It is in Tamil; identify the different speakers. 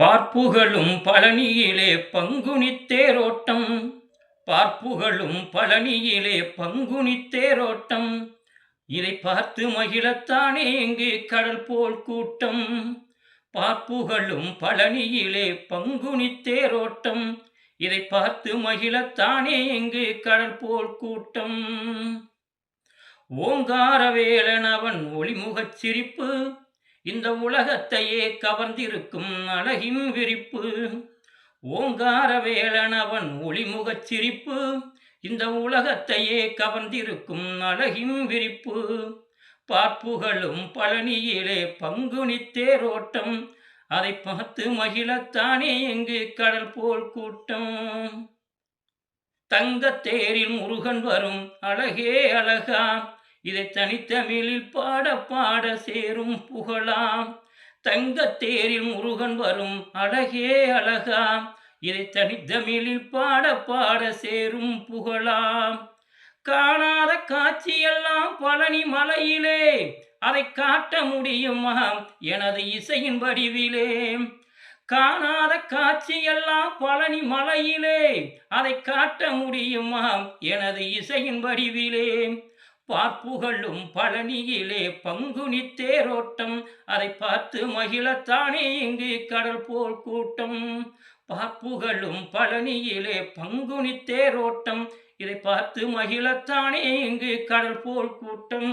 Speaker 1: பார்ப்புகளும் பழனியிலே பங்குனித்தேரோட்டம் பார்ப்புகளும் பழனியிலே பங்குனித்தேரோட்டம் இதை பார்த்து மகிழத்தானே இங்கு கடல் போல் கூட்டம். பார்ப்புகளும் பழனியிலே பங்குனித்தேரோட்டம் இதை பார்த்து மகிழத்தானே இங்கு கடல் போல் கூட்டம். ஓங்காரவேலன் அவன் ஒளிமுகச் சிரிப்பு இந்த உலகத்தையே கவர்ந்திருக்கும் அழகின் விரிப்பு. ஓங்காரவேலன் அவன் ஒளிமுகச் சிரிப்பு. இந்த உலகத்தையே கவர்ந்திருக்கும் அழகின் விரிப்பு. பார்ப்புகளும் பழனியிலே பங்குனி தேரோட்டம் அதை பார்த்து மகிழத்தானே எங்கு கடல் போல் கூட்டம். தங்கத்தேரில் முருகன் வரும் அழகே அழகா. இதை தனித்தமிழில் பாட பாட சேரும் புகழாம். தங்கத்தேரில் முருகன் வரும் அழகே அழகா இதை தனித்தமிழில் பாட பாட சேரும் புகழாம். காணாத காட்சியெல்லாம் பழனி மலையிலே அதை காட்ட முடியுமா? எனது இசையின் வடிவிலே. காணாத காட்சியெல்லாம் பழனி மலையிலே அதை காட்ட முடியுமா? எனது இசையின் வடிவிலே. பார்ப்புகளும் பழனியிலே பங்குனி தேரோட்டம் அதை பார்த்து மகிழத்தானே இங்கு கடல் போல் கூட்டம். பார்ப்புகளும் பழனியிலே பங்குனி தேரோட்டம் இதை பார்த்து மகிழத்தானே இங்கு கடல் போல் கூட்டம்.